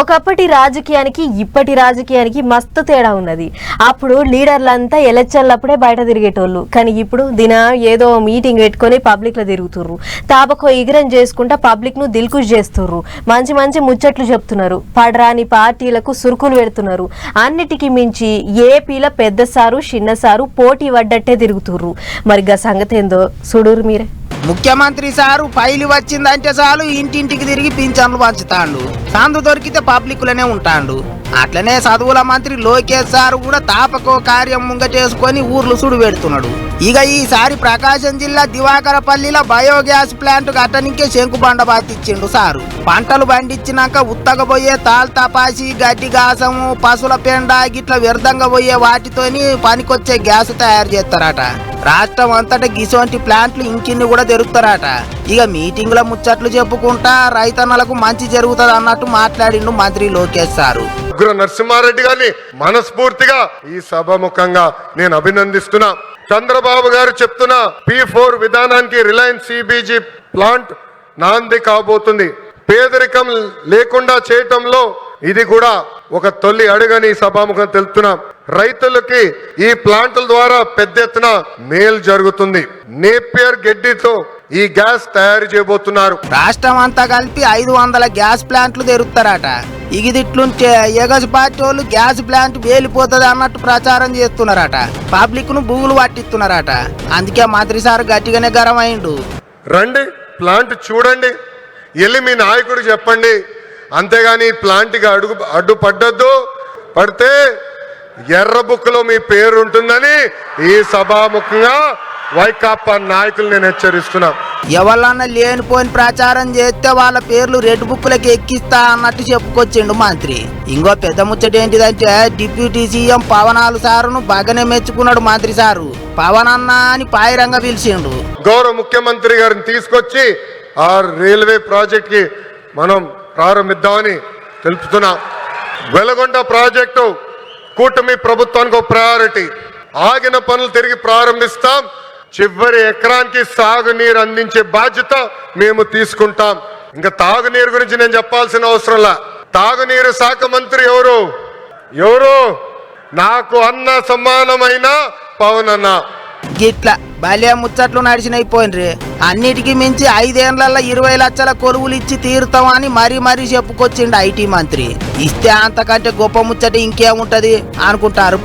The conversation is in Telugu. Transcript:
ఒకప్పటి రాజకీయానికి ఇప్పటి రాజకీయానికి మస్తు తేడా ఉన్నది. అప్పుడు లీడర్లంతా ఎలక్షన్లప్పుడే బయట తిరిగేటోళ్ళు. కానీ ఇప్పుడు దిన ఏదో మీటింగ్ పెట్టుకొని పబ్లిక్లో తిరుగుతుర్రు. తాపకో ఇగరం చేసుకుంటా పబ్లిక్ను దిల్కుష్ చేస్తుర్రు. మంచి మంచి ముచ్చట్లు చెప్తున్నారు. పడరాని పార్టీలకు సురుకులు పెడుతున్నారు. అన్నిటికీ మించి ఏపీల పెద్ద సారు చిన్న సారు పోటీ పడ్డట్టే తిరుగుతుర్రు. మరి గా సంగతి ఏందో చూడురు మీరే. ముఖ్యమంత్రి సారు ఫైలు వచ్చిందంటే చాలు ఇంటింటికి తిరిగి పింఛన్లు పంచుతాండు. సందు దొరికితే పబ్లిక్లోనే ఉంటాడు. ఉంటాండు అట్లనే చదువుల మంత్రి లోకేష్ సారు కూడా తాపకో కార్యం ముంగటేసుకొని ఊర్లు సుడు పెడుతున్నాడు ఇక ఈసారి ప్రకాశం జిల్లా దివాకరపల్లిలో బయోగ్యాస్ ప్లాంట్ కట్టనికే శంకుబండ బాతిచ్చిండు సారు. పంటలు పండించినాక ఉత్తగబోయే తాల్ తపాసి గడ్డి గాసము పశువుల పెండ గిట్ల వ్యర్థంగా పోయే వాటితోని పనికొచ్చే గ్యాస్ తయారు చేస్తారట. రాష్ట్రం అంతటా గిసోంటి ప్లాంట్లు ఇంకిన్ని కూడా తెరుస్తారట. ఇక మీటింగ్ల ముచ్చట్లు చెప్పుకుంటా రైతన్నలకు మంచి జరుగుతుంది అన్నట్టు మాట్లాడిండు మంత్రి లోకేష్ సారు. ఉగ్ర నరసింహారెడ్డి గారిని మనస్ఫూర్తిగా ఈ సభాముఖంగా నేను అభినందిస్తున్నా. చంద్రబాబు గారు చెప్తున్న పి ఫోర్ విధానానికి రిలయన్స్ సిబిజీ ప్లాంట్ నాంది కాబోతుంది. పేదరికం లేకుండా చేయటంలో ఇది కూడా ఒక తొలి అడుగని ఈ సభాముఖం తెలుపుతున్నాం. రైతులకి ఈ ప్లాంట్ల ద్వారా పెద్ద ఎత్తున మేలు జరుగుతుంది. నేపియర్ గడ్డితో ఈ గ్యాస్ తయారు చేయబోతున్నారు. రాష్ట్రం అంతా కలిపి ఐదు వందల గ్యాస్ ప్లాంట్లు తెరుస్తారట. ఇగిదిట్లుంటే ఎగసి పార్టీ వాళ్ళు గ్యాస్ ప్లాంట్ వేలిపోతుంది అన్నట్టు ప్రచారం చేస్తున్నారట. పబ్లిక్ను భూములు పట్టిస్తున్నారట. అందుకే మంత్రి సార్ గట్టిగానే గరం అయిండు రండి ప్లాంట్ చూడండి. వెళ్ళి మీ నాయకుడు చెప్పండి. అంతేగాని ప్లాంట్కి అడుగు అడ్డు పడ్డద్దు పడితే ఎర్ర బుక్లో మీ పేరు ఉంటుందని ఈ సభాముఖంగా వైకాపా నాయకులు నేను హెచ్చరిస్తున్నా ఎవరన్నా లేనిపోని ప్రచారం చేస్తే వాళ్ళ పేర్లు రెడ్ బుక్లకి ఎక్కిస్తా అన్నట్టు చెప్పుకొచ్చిండు మంత్రి. ఇంకో పెద్ద ముచ్చట ఏంటిదంటే డిప్యూటీ సీఎం పవనాలు సారును బాగానే మెచ్చుకున్నాడు మంత్రి సారు. పవన్ అన్న అని పాయిరంగా పిలిచిండు. గౌరవ ముఖ్యమంత్రి గారిని తీసుకొచ్చి ఆ రైల్వే ప్రాజెక్ట్కి మనం ప్రారంభిద్దామని తెలుపుతున్నా. వెలగొండ ప్రాజెక్టు కూటమి ప్రభుత్వానికి ఒక ప్రయారిటీ ఆగిన పనులు తిరిగి ప్రారంభిస్తాం. చివరి ఎకరానికి సాగునీరు అందించే బాధ్యత మేము తీసుకుంటాం. ఇంకా తాగునీరు గురించి నేను చెప్పాల్సిన అవసరంలా తాగునీరు శాఖ మంత్రి ఎవరు? ఎవరు? నాకు అన్న సమానమైన పవన్ అన్న గిట్ల భలే ముచ్చట్లు నడిచినైపోయినరి అన్నిటికీ మించి ఐదేళ్ళలో ఇరవై లక్షల కొలువులు ఇచ్చి తీరుతామని మరీ మరీ చెప్పుకొచ్చిండు ఐటీ మంత్రి. ఇస్తే అంతకంటే గొప్ప ముచ్చట ఇంకేముంటది అనుకుంటారు